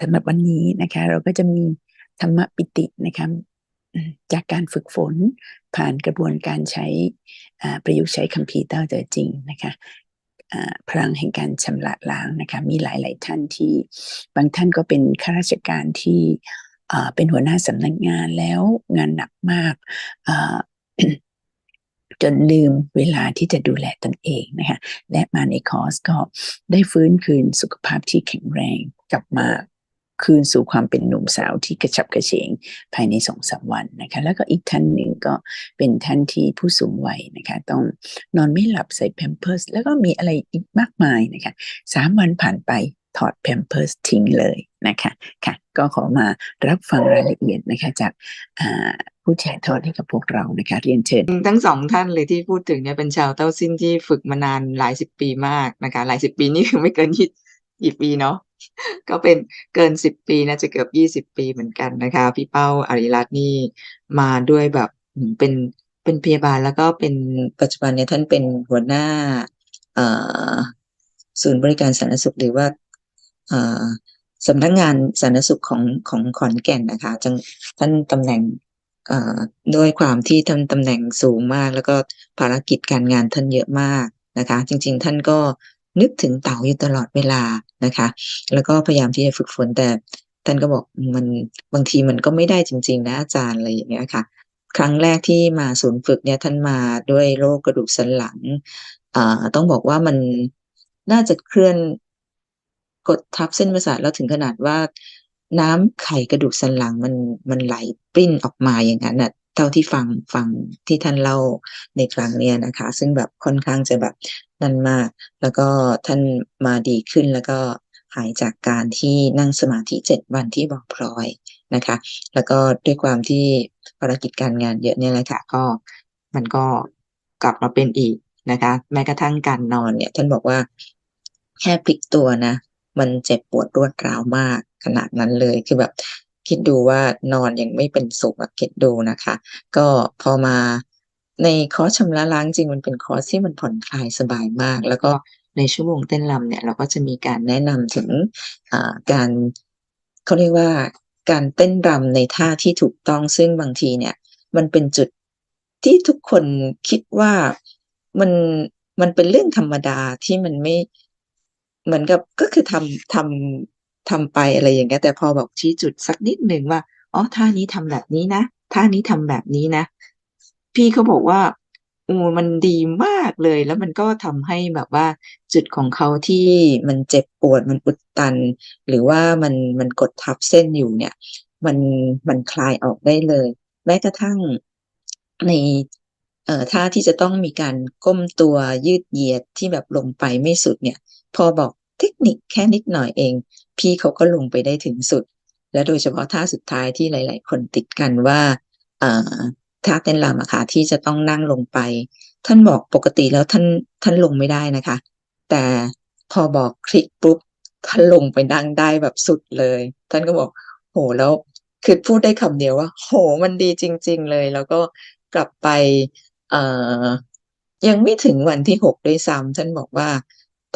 สำหรับวันนี้นะคะ เราก็จะมีธรรมปิตินะคะจากการฝึกฝนผ่านกระบวนการใช้ประยุกต์ใช้คอมพิวเตอร์ตัวจริงนะคะพลังแห่งการชำระล้างนะคะมีหลาย ๆ ท่านที่บางท่านก็เป็นข้าราชการที่เป็นหัวหน้าสำนักงานแล้วงานหนักมากจนลืมเวลาที่จะดูแลตนเองนะคะและมาในคอร์สก็ได้ฟื้นคืนสุขภาพที่แข็งแรงกลับมา คืนสู่ความเป็นหนุ่มสาวที่กระฉับกระเฉงภายในสองสามวันนะคะแล้วก็อีกท่านหนึ่งก็เป็นท่านที่ผู้สูงวัยนะคะต้องนอนไม่หลับใส่แพมเพิร์สแล้วก็มีอะไรอีกมากมายนะคะสามวันผ่านไปถอดแพมเพิร์สทิ้งเลยนะคะค่ะก็ขอมารับฟังรายละเอียดนะคะจากผู้แชร์ทอดให้กับพวกเรานะคะเรียนเชิญ ทั้งสองท่านเลยที่พูดถึงเนี่ยเป็นชาวเต้าซินที่ฝึกมานานหลายสิบปีมากนะคะหลายสิบปีนี่คือไม่เกินยี่สิบปีเนาะ ก็เป็นเกินสิบปีนะจะเกือบยี่สิบปีเหมือนกันนะคะ พี่เป้าอาริรัตน์นี่มาด้วยแบบเป็นเป็นพยาบาลแล้วก็เป็นปัจจุบันเนี่ยท่านเป็นหัวหน้าศูนย์บริการสาธารณสุขหรือว่าสำนักงานสาธารณสุขของของขอนแก่นนะคะจังท่านตำแหน่งด้วยความที่ท่านตำแหน่งสูงมาก แล้วก็ภารกิจการงานท่านเยอะมากนะคะ จริง ๆ ท่านก็นึกถึงเต่าอยู่ตลอดเวลา นะคะ แล้วก็พยายามที่จะฝึกฝนแต่ท่านก็บอกมันบางทีมันก็ไม่ได้จริง ๆ นะอาจารย์อะไรอย่างเงี้ยค่ะ ครั้งแรกที่มาศูนย์ฝึกเนี่ยท่านมาด้วยโรคกระดูกสันหลังต้องบอกว่ามันน่าจะเคลื่อนกดทับเส้นประสาทแล้วถึงขนาดว่าน้ำไขกระดูกสันหลังมันมันไหลปริ้นออกมาอย่างนั้นน่ะเท่าที่ฟังฟังที่ท่านเล่าในครั้งเนี้ยนะคะ ซึ่งแบบค่อนข้างจะแบบ นั่นมาก แล้วก็ท่านมาดีขึ้นแล้วก็หายจากการที่นั่งสมาธิเจ็ดวันที่บอกพลอยนะคะ แล้วก็ด้วยความที่ภารกิจการงานเยอะเนี่ยแหละค่ะก็มันก็กลับมาเป็นอีกนะคะ แม้กระทั่งการนอนเนี่ย ท่านบอกว่าแค่พลิกตัวนะ มันเจ็บปวดรวดร้าวมากขนาดนั้นเลยคือแบบคิดดูว่านอนยังไม่เป็นสุขคิดดูนะคะ ก็พอมา ในคอร์สชำระล้างจริงมันเป็นคอร์สที่มันผ่อนคลายสบายมาก แล้วก็ในชั่วโมงเต้นรำเนี่ย เราก็จะมีการแนะนำถึงการเขาเรียกว่าการเต้นรำในท่าที่ถูกต้องซึ่งบางทีเนี่ย มันเป็นจุดที่ทุกคนคิดว่ามันมันเป็นเรื่องธรรมดาที่มันไม่เหมือนกับก็คือทำทำทำไปอะไรอย่างเงี้ยแต่พอบอกชี้จุดสักนิดหนึ่งว่าอ๋อท่านี้ทำแบบนี้นะท่านี้ทำแบบนี้นะ พี่เขาบอกว่าโอ้มันดีมากเลย แล้วมันก็ทำให้แบบว่า จุดของเขาที่มันเจ็บปวดมันอุดตัน หรือว่ามันมันกดทับเส้นอยู่เนี่ย มันมันคลายออกได้เลย แม้กระทั่งในเอ่อท่าที่จะต้องมีการก้มตัวยืดเหยียดที่แบบลงไปไม่สุดเนี่ย พอบอกเทคนิคแค่นิดหน่อยเอง พี่เขาก็ลงไปได้ถึงสุด และโดยเฉพาะท่าสุดท้ายที่หลาย ๆ คนติดกันว่าอ่า ท่าเต้นรำอะค่ะที่จะต้องนั่งลงไป ท่านบอกปกติแล้วท่านท่านลงไม่ได้นะคะ แต่พอบอกคลิกปุ๊บท่านลงไปนั่งได้แบบสุดเลย ท่านก็บอกโหแล้วคือพูดได้คำเดียวว่า โหมันดีจริง ๆ เลย แล้วก็กลับไปเอ่อยังไม่ถึงวันที่หกด้วยซ้ำท่านบอกว่า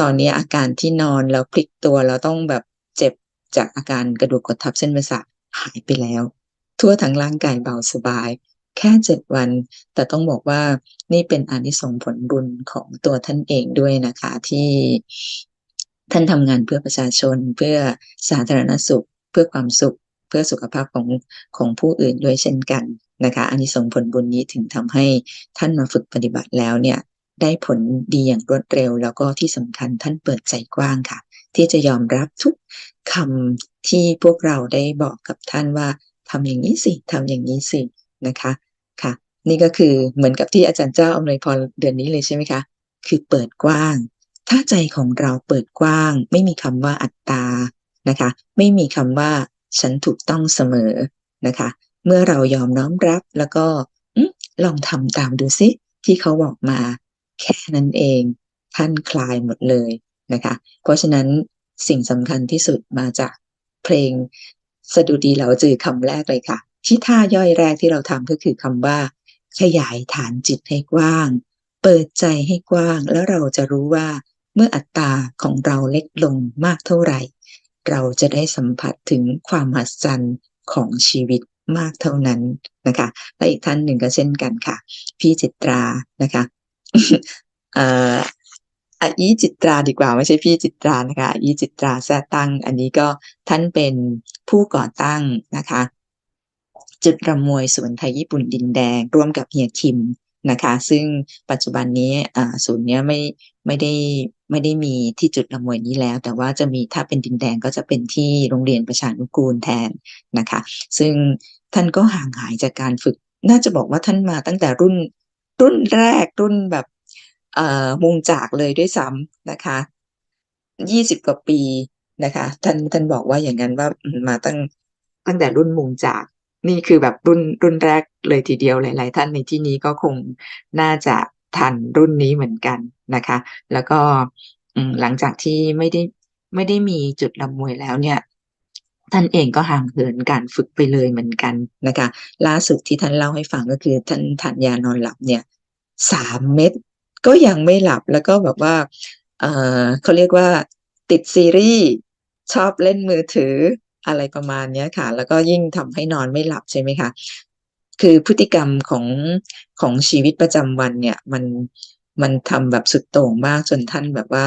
ตอนนี้อาการที่นอนแล้วพลิกตัวแล้วต้องแบบเจ็บจากอาการกระดูกกดทับเส้นประสาทหายไปแล้ว ทั่วทั้งร่างกายเบาสบาย แค่เจ็ดวัน แต่ต้องบอกว่านี่เป็นอานิสงส์ผลบุญของตัวท่านเองด้วยนะคะที่ท่านทำงานเพื่อประชาชนเพื่อสาธารณสุข เพื่อความสุข เพื่อสุขภาพของของผู้อื่นด้วยเช่นกันนะคะอานิสงส์ผลบุญนี้ถึงทำให้ท่านมาฝึกปฏิบัติแล้วเนี่ย ได้ผลดีอย่างรวดเร็ว แล้วก็ที่สำคัญท่านเปิดใจกว้างค่ะ ที่จะยอมรับทุกคำที่พวกเราได้บอกกับท่านว่าทำอย่างนี้สิทำอย่างนี้สิ นะคะค่ะ นี่ก็คือเหมือนกับที่อาจารย์เจ้าอำนวยพรเดือนนี้เลยใช่ไหมคะ คือเปิดกว้าง ถ้าใจของเราเปิดกว้าง ไม่มีคำว่าอัตตานะคะ ไม่มีคำว่าฉันถูกต้องเสมอนะคะ เมื่อเรายอมน้อมรับแล้วก็ลองทำตามดูซิที่เขาบอกมา แค่นั้นเอง ท่านคลายหมดเลยนะคะ เพราะฉะนั้นสิ่งสำคัญที่สุดมาจากเพลงสดุดีเหล่าจือคำแรกเลยค่ะ ที่ท่าย่อยแรกที่เราทำก็คือคำว่า ขยายฐานจิตให้กว้าง เปิดใจให้กว้าง แล้วเราจะรู้ว่าเมื่ออัตตาของเราเล็กลงมากเท่าไหร่ เราจะได้สัมผัสถึงความมหัศจรรย์ของชีวิตมากเท่านั้นนะคะและอีกท่านหนึ่งก็เช่นกันค่ะ พี่จิตรานะคะเอ่ออีจิตราดีกว่าไม่ใช่พี่จิตรานะคะอีจิตราแซตั้ง อันนี้ก็ท่านเป็นผู้ก่อตั้งนะคะ จุดรำมวยศูนย์ไทยญี่ปุ่นดินแดง ร่วมกับเฮียคิมนะคะ ซึ่งปัจจุบันนี้ศูนย์เนี้ยไม่ไม่ได้ไม่ได้มีที่จุดรำมวยนี้แล้ว แต่ว่าจะมีถ้าเป็นดินแดงก็จะเป็นที่โรงเรียนประชานุกูลแทนนะคะ ซึ่งท่านก็ห่างหายจากการฝึก น่าจะบอกว่าท่านมาตั้งแต่รุ่นรุ่นแรกรุ่นแบบเอ่อมุงจากเลยด้วยซ้ำนะคะยี่สิบกว่าปีนะคะ ท่านท่านบอกว่าอย่างนั้นว่ามาตั้งตั้งแต่รุ่นมุงจาก นี่คือแบบรุ่นรุ่นแรกเลยทีเดียวหลาย ๆ ท่านในที่นี้ก็คงน่าจะทันรุ่นนี้เหมือนกันนะคะ แล้วก็หลังจากที่ไม่ได้ไม่ได้มีจุดลำมวยแล้วเนี่ย ท่านเองก็ห่างเหินการฝึกไปเลยเหมือนกันนะคะ ล่าสุดที่ท่านเล่าให้ฟังก็คือท่านทานยานอนหลับเนี่ยสามเม็ดก็ยังไม่หลับแล้วก็แบบว่าเออเขาเรียกว่าติดซีรีส์ชอบเล่นมือถือ อะไรประมาณเนี้ยค่ะ แล้วก็ยิ่งทำให้นอนไม่หลับใช่ไหมคะ คือพฤติกรรมของของชีวิตประจำวันเนี่ย มันมันทำแบบสุดโต่งมากจนท่านแบบว่า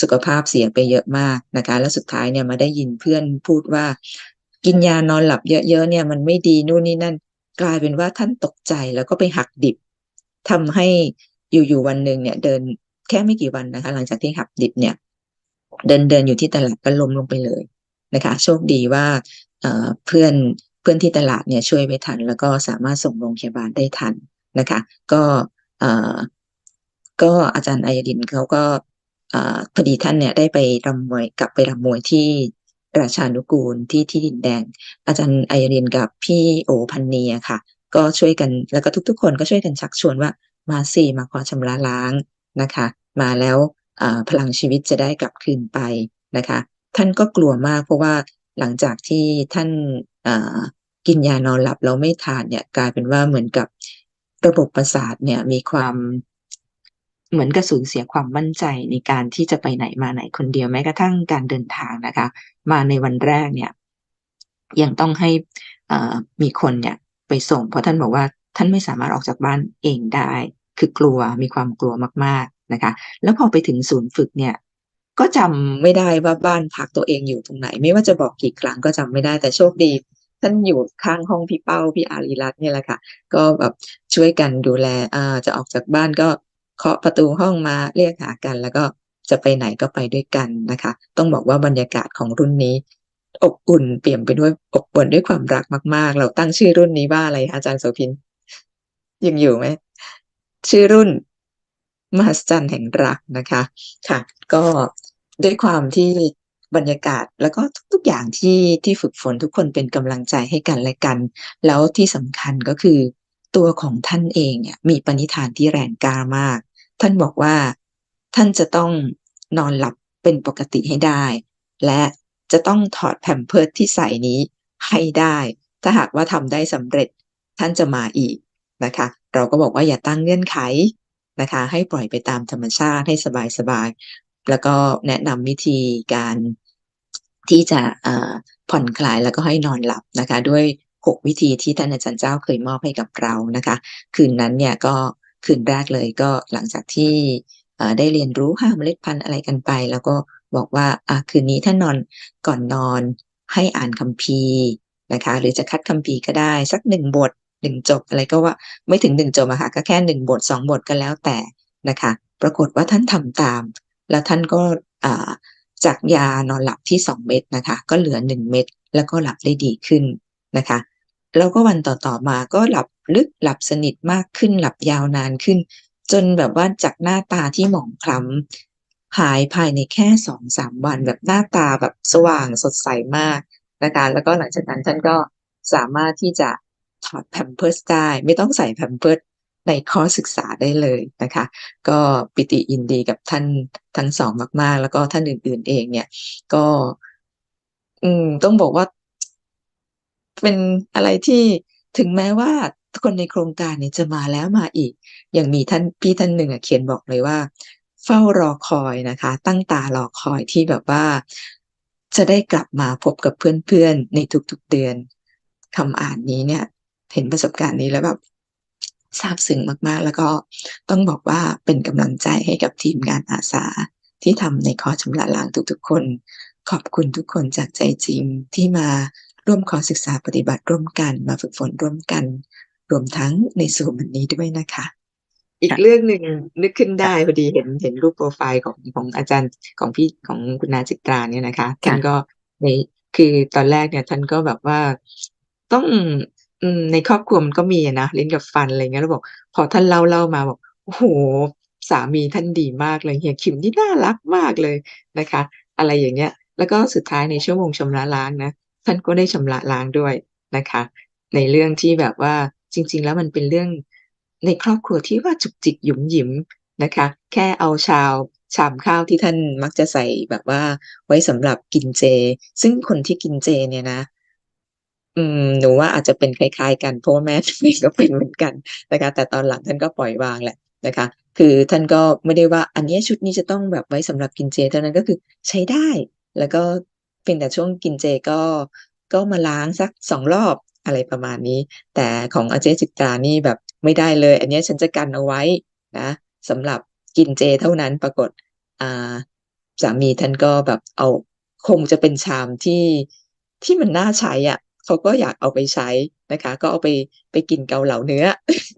สุขภาพเสียไปเยอะมากนะคะ แล้วสุดท้ายเนี่ยมาได้ยินเพื่อนพูดว่า กินยานอนหลับเยอะๆเนี่ย มันไม่ดีนู่นนี่นั่น กลายเป็นว่าท่านตกใจแล้วก็ไปหักดิบทำให้อยู่ๆวันหนึ่งเนี่ย เดินแค่ไม่กี่วันนะคะ หลังจากที่หักดิบเนี่ย เดินเดินอยู่ที่ตลาดก็ล้มลงไปเลย นะคะ โชคดีว่าเพื่อนเพื่อนที่ตลาดเนี่ยช่วยไว้ทัน แล้วก็สามารถส่งโรงพยาบาลได้ทันนะคะ ก็ก็อาจารย์อายดินเขาก็พอดีท่านเนี่ยได้ไปรำมวยกลับไปรำมวยที่ราชานุกูลที่ที่ดินแดง อาจารย์อายดินกับพี่โอพันเนียค่ะ ก็ช่วยกันแล้วก็ทุก ๆ คนก็ช่วยกันชักชวนว่ามาสิมาขอชำระล้างนะคะ มาแล้วพลังชีวิตจะได้กลับคืนไปนะคะ ท่านก็กลัวมาก เพราะว่าหลังจากที่ท่านกินยานอนหลับแล้วไม่ทานเนี่ยกลายเป็นว่าเหมือนกับระบบประสาทเนี่ยมีความเหมือนกับสูญเสียความมั่นใจในการที่จะไปไหนมาไหนคนเดียวแม้กระทั่งการเดินทางนะคะ มาในวันแรกเนี่ยยังต้องให้มีคนเนี่ยไปส่ง เพราะท่านบอกว่าท่านไม่สามารถออกจากบ้านเองได้ คือกลัวมีความกลัวมากๆนะคะ แล้วพอไปถึงศูนย์ฝึกเนี่ย ก็จำไม่ได้ว่าบ้านพักตัวเองอยู่ตรงไหน ไม่ว่าจะบอกกี่ครั้งก็จำไม่ได้แต่โชคดีท่านอยู่ข้างห้องพี่เป้าพี่อารีรัตน์เนี่ยแหละค่ะ ก็แบบช่วยกันดูแลอ่าจะออกจากบ้านก็เคาะประตูห้องมาเรียกหากัน แล้วก็จะไปไหนก็ไปด้วยกันนะคะ ต้องบอกว่าบรรยากาศของรุ่นนี้ อบอุ่นเปี่ยมไปด้วยอบอุ่นด้วยความรักมาก ๆ เราตั้งชื่อรุ่นนี้ว่าอะไรอาจารย์โสพินยังอยู่ไหมชื่อรุ่นมหัศจรรย์แห่งรักนะคะ ค่ะ ก็ ด้วยความที่บรรยากาศแล้วก็ทุกๆอย่างที่ที่ฝึกฝนทุกคนเป็นกำลังใจให้กันและกัน แล้วที่สำคัญก็คือตัวของท่านเองเนี่ยมีปณิธานที่แรงกล้ามาก ท่านบอกว่าท่านจะต้องนอนหลับเป็นปกติให้ได้ และจะต้องถอดแผ่นเพิร์ดที่ใส่นี้ให้ได้ ถ้าหากว่าทำได้สำเร็จท่านจะมาอีกนะคะ เราก็บอกว่าอย่าตั้งเงื่อนไขนะคะ ให้ปล่อยไปตามธรรมชาติให้สบายๆ แล้วก็แนะนำวิธีการที่จะผ่อนคลายแล้วก็ให้นอนหลับนะคะ ด้วยหกวิธีที่ท่านอาจารย์เจ้าเคยมอบให้กับเรานะคะ คืนนั้นเนี่ยก็คืนแรกเลยก็หลังจากที่ได้เรียนรู้ห้าเมล็ดพันธุ์อะไรกันไป แล้วก็บอกว่าคืนนี้ท่านนอนก่อนนอนให้อ่านคัมภีร์นะคะ หรือจะคัดคัมภีร์ก็ได้สักหนึ่งบทหนึ่งจบอะไรก็ว่าไม่ถึงหนึ่งจบอะค่ะก็แค่หนึ่งบทสองบทก็แล้วแต่นะคะ ปรากฏว่าท่านทำตาม แล้วท่านก็จากยานอนหลับที่สองเม็ดนะคะ ก็เหลือหนึ่งเม็ดแล้วก็หลับได้ดีขึ้นนะคะ แล้วก็วันต่อๆมาก็หลับลึกหลับสนิทมากขึ้นหลับยาวนานขึ้น จนแบบว่าจากหน้าตาที่หมองคล้ำหายภายในแค่สองสามวันแบบหน้าตาแบบสว่างสดใสมากนะคะแล้วก็หลังจากนั้นท่านก็สามารถที่จะถอดแพมเพิร์สได้ไม่ต้องใส่แพมเพิร์ส ในคอศึกษาได้เลยนะคะ ก็ปิติยินดีกับท่านทั้งสองมาก ๆ แล้วก็ท่านอื่น ๆ เองเนี่ย ก็ อืม ต้องบอกว่า เป็นอะไรที่ถึงแม้ว่าคนในโครงการเนี่ยจะมาแล้วมาอีก อย่างมีท่านพี่ท่านหนึ่งเขียนบอกเลยว่า เฝ้ารอคอยนะคะ ตั้งตารอคอยที่แบบว่า จะได้กลับมาพบกับเพื่อนๆในทุกๆเดือนคำอ่านนี้เนี่ย เห็นประสบการณ์นี้แล้วแบบ ซาบซึ้งมากๆ แล้วก็ต้องบอกว่าเป็นกำลังใจให้กับทีมงานอาสาที่ทำในคอร์สชำระล้างทุกๆ คน ขอบคุณทุกคนจากใจจริงที่มาร่วมคอร์สศึกษาปฏิบัติร่วมกัน มาฝึกฝนร่วมกัน รวมทั้งในส่วนวันนี้ด้วยนะคะ อีกค่ะเรื่องหนึ่งนึกขึ้นค่ะได้พอดีเห็นเห็นรูปโปรไฟล์ของของอาจารย์ของพี่ของคุณนาจิตราเนี่ยนะคะท่านค่ะก็ในคือตอนแรกเนี่ยท่านก็แบบว่าต้อง อืม ในครอบครัวมันก็มีอะนะ ลิ้นกับฟัน อะไรเงี้ย แล้วบอก พอท่านเล่า เล่ามาบอก โอ้โหสามีท่านดีมากเลย เฮียคิมนี่น่ารักมากเลยนะคะ อะไรอย่างเงี้ย แล้วก็สุดท้ายในชั่วโมงชำระล้างนะ ท่านก็ได้ชำระล้างด้วยนะคะ ในเรื่องที่แบบว่า จริง ๆ แล้วมันเป็นเรื่องในครอบครัวที่ว่าจุกจิกหยุมหยิมนะคะ แค่เอาชาวชามข้าวที่ท่านมักจะใส่แบบว่าไว้สำหรับกินเจ ซึ่งคนที่กินเจเนี่ยนะ อืมหนูว่าอาจจะเป็นคล้ายๆ กันเพราะว่าแม่เองก็เป็นเหมือนกันนะคะ แต่ตอนหลังท่านก็ปล่อยวางแหละนะคะ คือท่านก็ไม่ได้ว่าอันนี้ชุดนี้จะต้องแบบไว้สำหรับกินเจเท่านั้นก็คือใช้ได้ แล้วก็เพียงแต่ช่วงกินเจก็ก็มาล้างสักสองรอบอะไรประมาณนี้ แต่ของอาเจจิตรานี่แบบไม่ได้เลย อันนี้ฉันจะกันเอาไว้นะสำหรับกินเจเท่านั้นปรากฏอ่าสามีท่านก็แบบเอาคงจะเป็นชามที่ที่มันน่าใช้อะ เขาก็อยากเอาไปใช้นะคะ ก็เอาไปไปกินเกาเหลาเนื้อ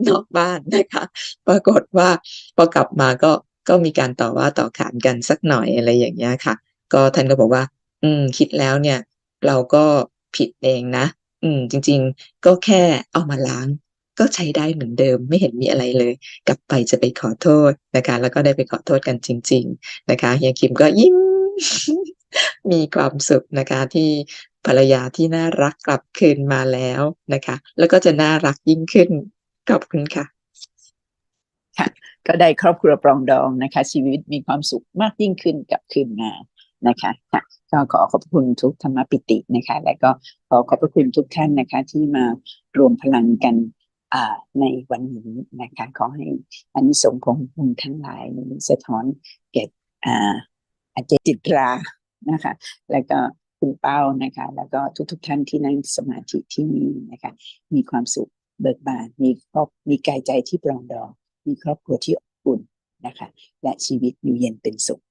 นอกบ้านนะคะ ปรากฏว่าพอกลับมาก็ก็มีการต่อว่าต่อขานกันสักหน่อยอะไรอย่างเงี้ยค่ะ ก็ท่านก็บอกว่า อืม คิดแล้วเนี่ย เราก็ผิดเองนะ อืม จริง ๆ ก็แค่เอามาล้าง ก็ใช้ได้เหมือนเดิม ไม่เห็นมีอะไรเลย กลับไปจะไปขอโทษนะคะ แล้วก็ได้ไปขอโทษกันจริง ๆ นะคะเฮียคิมก็ยิ้มมีความสุขนะคะที่ ภรรยาที่น่ารักกลับคืนมาแล้วนะคะ แล้วก็จะน่ารักยิ่งขึ้น ขอบคุณค่ะก็ได้ครอบครัวปรองดองนะคะ ชีวิตมีความสุขมากยิ่งขึ้นกับคืนมานะคะค่ะก็ขอขอบคุณทุกธรรมปิตินะคะ และก็ขอขอบพระคุณทุกท่านนะคะ ที่มารวมพลังกันในวันนี้นะคะขอให้อานิสงส์ของบุญทั้งหลายนี้สะท้อนแก่อ่าอาเจจิตรานะคะ แล้วก็ คุณเป้านะคะ แล้วก็ทุกๆท่านที่นั่งสมาธิที่นี่นะคะ มีความสุขเบิกบานมีครอบมีกายใจที่ปรองดอง มีครอบครัวที่อบอุ่นนะคะ และชีวิตอยู่เย็นเป็นสุข